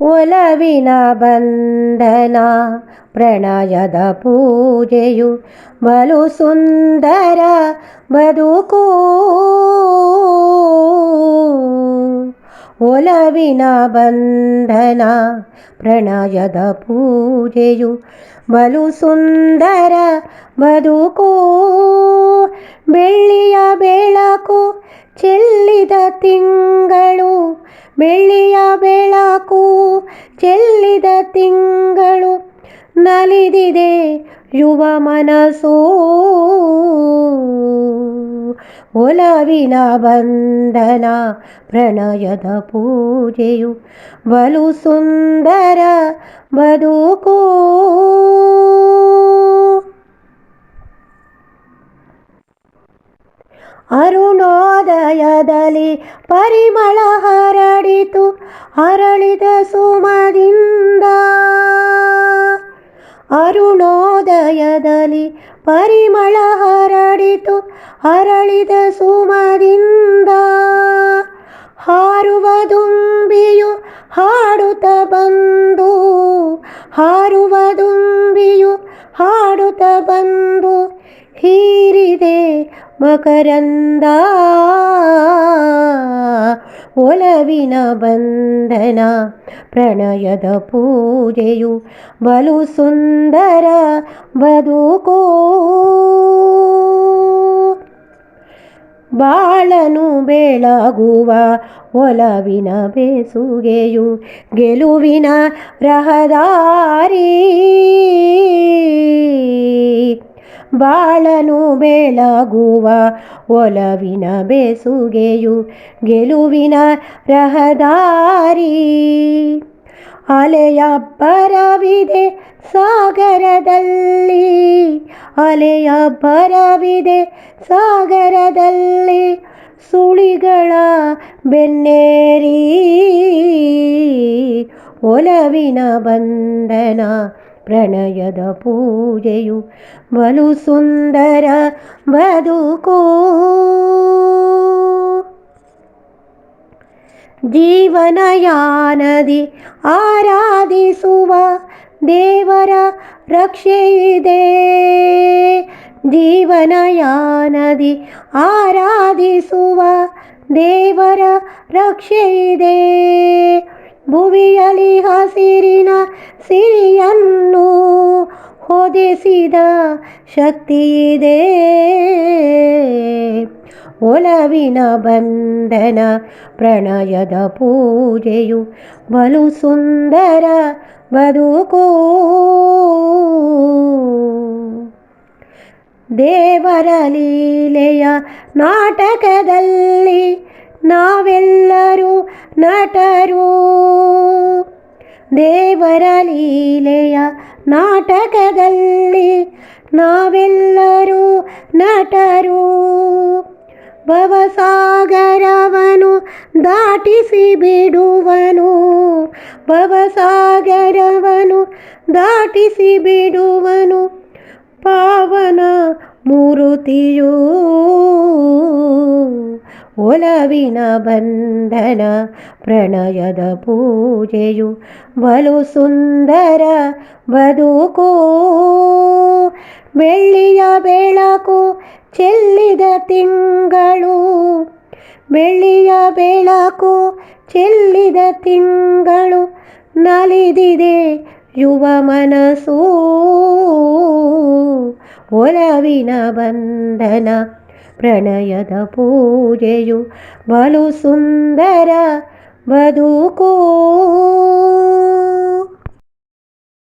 ಒಲವಿನ ಬಂಧನ ಪ್ರಣಯದ ಪೂಜೆಯು ಬಲು ಸುಂದರ ಬದುಕು. ಒಲವಿನ ಬಂಧನ ಪ್ರಣಯದ ಪೂಜೆಯು ಬಲು ಸುಂದರ ಬದುಕು. ಬೆಳ್ಳಿಯ ಬೆಳಕು ಚೆಲ್ಲಿದ ತಿಂಗಳು, ಬೆಳ್ಳಿಯ ಬೆಳಕು ಚೆಲ್ಲಿದ ತಿಂಗಳು, ನಲಿದಿದೆ ಯುವ ಮನಸ್ಸು. ಒಲವಿನ ಬಂಧನ, ಪ್ರಣಯದ ಪೂಜೆಯು ಬಲು ಸುಂದರ ಬದುಕು. ಅರುಣೋದಯದಲ್ಲಿ ಪರಿಮಳ ಹರಡಿತು, ಅರಳಿದ ಸುಮದಿಂದ. ಅರುಣೋದಯದಲ್ಲಿ ಪರಿಮಳ ಹರಡಿತು, ಅರಳಿದ ಸುಮದಿಂದ. ಹಾರುವ ದುಂಬಿಯು ಹಾಡುತ್ತ ಬಂದು, ಹಾರುವ ದುಂಬಿಯು ಹಾಡುತ್ತ ಬಂದು, ಹೀರಿದೆ ಮಕರಂದ ಒಲವಿನ ಬಂಧನ ಪ್ರಣಯದ ಪೂಜೆಯು ಬಲು ಸುಂದರ ಬದುಕು. ಬಾಳನು ಬೆಳಗುವ ಒಲವಿನ ಬೇಸುಗೆಯು ಗೆಲುವಿನ ರಹದಾರಿ. ಬಾಳನು ಬೆಳಗುವ ಒಲವಿನ ಬೆಸುಗೆಯು ಗೆಲುವಿನ ರಹದಾರಿ. ಅಲೆಯ ಬರವಿದೆ ಸಾಗರದಲ್ಲಿ ಅಲೆಯ ಬರವಿದೆ ಸಾಗರದಲ್ಲಿ ಸುಳಿಗಳ ಬೆನ್ನೇರಿ. ಒಲವಿನ ಬಂಧನ ಪ್ರಣಯದ ಪೂಜೆಯು ಬಲು ಸುಂದರ ಬದುಕು ಜೀವನಯಾನದಿ ಆರಾಧಿಸುವ ದೇವರ ರಕ್ಷೆಯಿದೆ ಜೀವನಯಾನದಿ ಆರಾಧಿಸುವ ದೇವರ ರಕ್ಷೆಯಿದೆ ಭುವಿಯಲಿ ಹಸಿರಿನ ಸಿರಿಯನ್ನು ಹೊದೆಸಿದ ಶಕ್ತಿಯಿದೆ. ಒಲವಿನ ಬಂಧನ ಪ್ರಣಯದ ಪೂಜೆಯು ಬಲು ಸುಂದರ ಬದುಕು. ದೇವರ ಲೀಲೆಯ ನಾಟಕದಲ್ಲಿ ನಾವೆಲ್ಲರೂ ನಟರು. ದೇವರ ಲೀಲೆಯ ನಾಟಕದಲ್ಲಿ ನಾವೆಲ್ಲರೂ ನಟರು. ಭವಸಾಗರವನು ದಾಟಿಸಿ ಬಿಡುವನು. ಭವಸಾಗರವನು ದಾಟಿಸಿ ಬಿಡುವನು. ಪಾವನ ಮೂರುತಿಯೂ ಒಲವಿನ ಬಂಧನ ಪ್ರಣಯದ ಪೂಜೆಯು ಬಲು ಸುಂದರ ಬದುಕು. ಬೆಳ್ಳಿಯ ಬೆಳಕು ಚೆಲ್ಲಿದ ತಿಂಗಳು. ಬೆಳ್ಳಿಯ ಬೆಳಕು ಚೆಲ್ಲಿದ ತಿಂಗಳು ನಲಿದಿದೆ ಯುವ ಮನಸ್ಸು. ಒಲವಿನ ಬಂಧನ ಪ್ರಣಯದ ಪೂಜೆಯು ಬಲು ಸುಂದರ ಬದುಕು